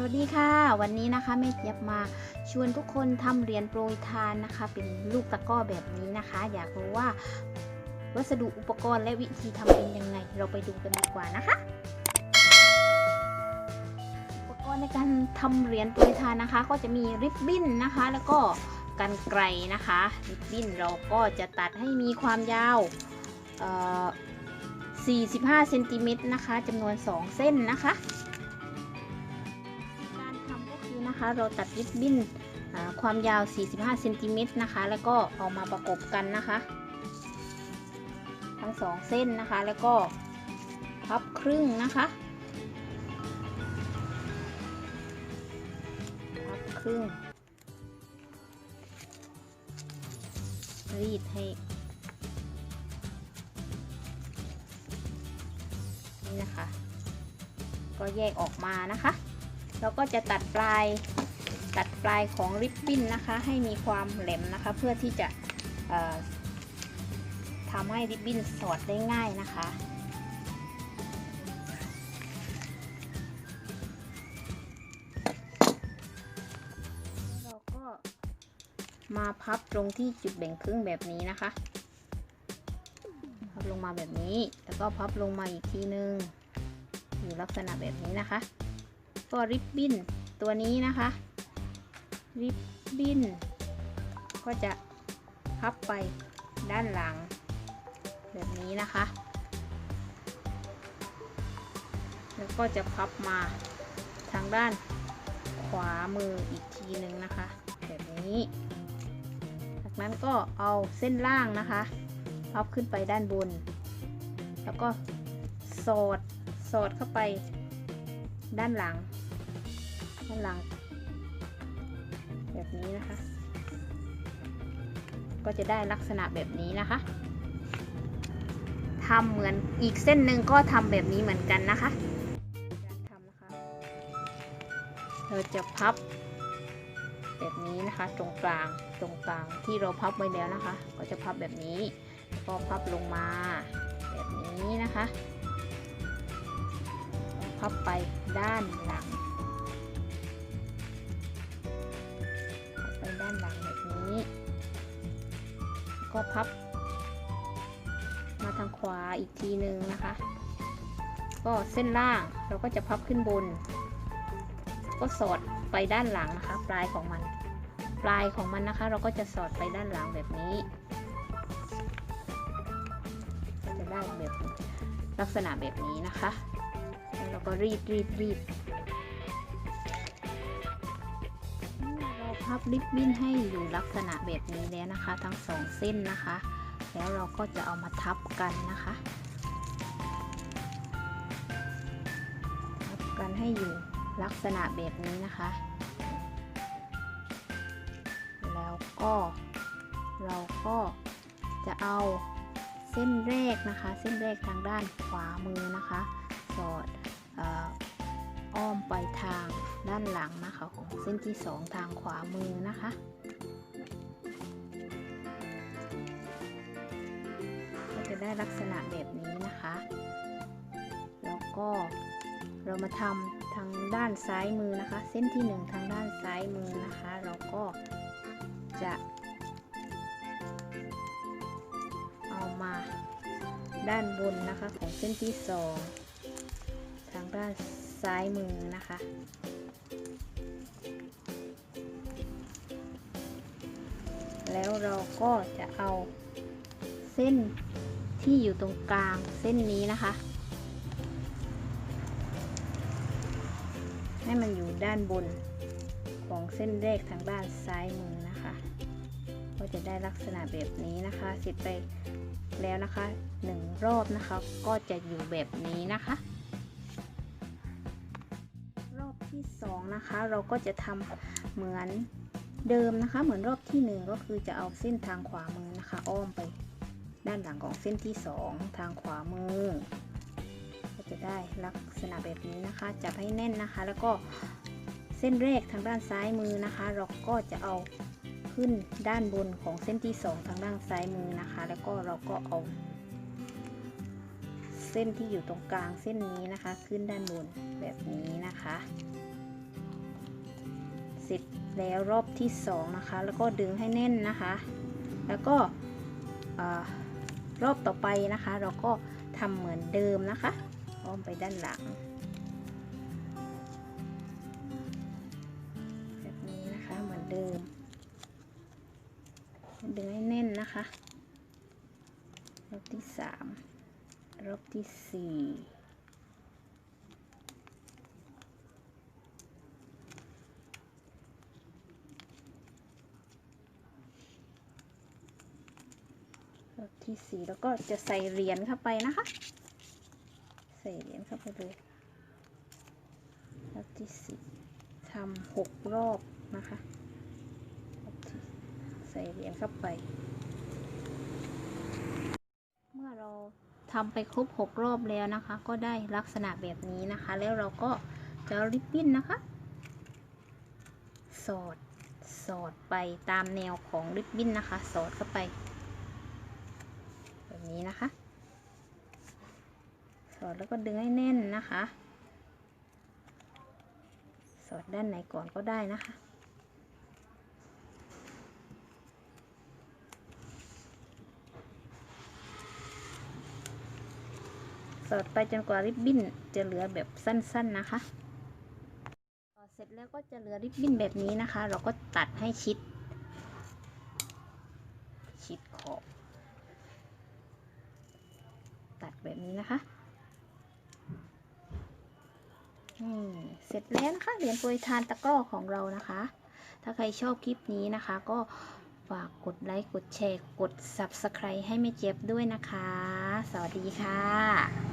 สวัสดีค่ะ วันนี้นะคะแม่เจี๊ยบมาชวนทุกคนทำเหรียญโปรยทานนะคะ เป็นลูกตะก้อแบบนี้นะคะ อยากรู้ว่าวัสดุอุปกรณ์และวิธีทำเป็นยังไง เราไปดูกันดีกว่านะคะ อุปกรณ์ในการทำเหรียญโปรยทานนะคะ ก็จะมีริบบิ้นนะคะ แล้วก็กันไกรนะคะ ริบบิ้นเราก็จะตัดให้มีความยาว45เซนติเมตรนะคะจำนวน 2 เส้นนะคะ นะคะ เราตัดริบบิ้นความยาว 45เซนติเมตรนะคะ แล้วก็เอามาประกบกันนะคะ ทั้งสองเส้นนะคะ แล้วก็พับครึ่งนะคะ พับครึ่ง รีดให้นี่นะคะ ก็แยกออกมานะคะ แล้วก็จะตัดปลายตัดปลายของริบบิ้นนะคะ ให้มีความแหลมนะคะ เพื่อที่จะทำให้ริบบิ้นสอดได้ง่ายนะคะ เราก็มาพับตรงที่จุดแบ่งครึ่งแบบนี้นะคะ พับลงมาแบบนี้ แล้วก็พับลงมาอีกทีนึง อยู่ลักษณะแบบนี้นะคะ ก็ริบบิ้นตัวนี้นะคะริบบิ้นก็จะพับไปด้านหลัง แบบนี้นะคะ แล้วก็จะพับมาทางด้านขวามืออีกทีหนึ่งนะคะ แบบนี้ จากนั้นก็เอาเส้นล่างนะคะพับขึ้นไปด้านบน แล้วก็สอดสอดเข้าไปด้านหลัง ด้านหลัง แบบนี้นะคะ ก็จะได้ลักษณะแบบนี้นะคะทำเหมือนอีกเส้นหนึ่งก็ทำแบบนี้เหมือนกันนะคะการทำนะคะ เราจะพับแบบนี้นะคะ ตรงกลางตรงกลางที่เราพับไว้แล้วนะคะ ก็จะพับแบบนี้แล้วก็พับลงมาแบบนี้นะคะ พับไปด้านหลังานหลังแบบนี้ ก็พับ มาทางขวาอีกทีหนึ่งนะคะ ก็เส้นล่างเราก็จะพับขึ้นบน ก็สอดไปด้านหลังนะคะ ปลายของมัน ปลายของมันนะคะ เราก็จะสอดไปด้านหลังแบบนี้ก็จะได้แบบลักษณะแบบนี้นะคะ แล้วเราก็รีดรีดรีด พับริบบิ้นให้อยู่ลักษณะแบบนี้แล้วนะคะ ทั้งสองเส้นนะคะ แล้วเราก็จะเอามาทับกันนะคะ ทับกันให้อยู่ลักษณะแบบนี้นะคะ แล้วก็เราก็จะเอาเส้นแรกนะคะ เส้นแรกทางด้านขวามือนะคะ สอดอออ้อมไปทาง ด้านหลังนะคะของเส้นที่สองทางขวามือนะคะ ก็จะได้ลักษณะแบบนี้นะคะ แล้วก็เรามาทำทางด้านซ้ายมือนะคะ เส้นที่หนึ่งทางด้านซ้ายมือนะคะ เราก็จะเอามาด้านบนนะคะของเส้นที่สองทางด้านซ้ายมือนะคะ แล้วเราก็จะเอาเส้นที่อยู่ตรงกลางเส้นนี้นะคะ ให้มันอยู่ด้านบนของเส้นแรกทางด้านซ้ายมือนะคะ ก็จะได้ลักษณะแบบนี้นะคะเสร็จไปแล้วนะคะหนึ่งรอบนะคะก็จะอยู่แบบนี้นะคะ รอบที่สองนะคะเราก็จะทำเหมือน เดิมนะคะ เหมือนรอบที่หนึ่งก็คือจะเอาเส้นทางขวามือนะคะ อ้อมไปด้านหลังของเส้นที่สองทางขวามือ ก็จะได้ลักษณะแบบนี้นะคะ จับให้แน่นนะคะ แล้วก็เส้นแรกทางด้านซ้ายมือนะคะ เราก็จะเอาขึ้นด้านบนของเส้นที่สองทางด้านซ้ายมือนะคะ แล้วก็เราก็เอา เส้นที่อยู่ตรงกลางเส้นนี้นะคะ ขึ้นด้านบนแบบนี้นะคะ เสร็จแล้วรอบที่สองนะคะ แล้วก็ดึงให้แน่นนะคะ แล้วก็รอบต่อไปนะคะ เราก็ทำเหมือนเดิมนะคะอ้อมไปด้านหลังแบบนี้นะคะเหมือนเดิม ดึงให้แน่นนะคะ รอบที่สามรอบที่สี่ ที่สี่แล้วก็จะใส่เหรียญเข้าไปนะคะ ใส่เหรียญเข้าไปเลยรอบที่สี่ทำหกรอบนะคะ ใส่เหรียญเข้าไป เมื่อเราทำไปครบ6รอบแล้วนะคะ ก็ได้ลักษณะแบบนี้นะคะ แล้วเราก็จะริบบิ้นนะคะ สอดสอดไปตามแนวของริบบิ้นนะคะ สอดเข้าไป แบบนี้นะคะ สอดแล้วก็ดึงให้แน่นนะคะ สอดด้านไหนก่อนก็ได้นะคะสอดไปจนกว่าริบบิ้นจะเหลือแบบสั้นๆนะคะเสร็จแล้วก็จะเหลือริบบิ้นแบบนี้นะคะ เราก็ตัดให้ชิด ชิดขอบ ตัด แบบนี้นะคะนี่เสร็จแล้วนะคะเหรียญโปรยทานตะกร้อของเรานะคะ ถ้าใครชอบคลิปนี้นะคะ ก็ฝากกดไลค์กดแชร์กด Subscribe ให้แม่เจี๊ยบด้วยนะคะ สวัสดีค่ะ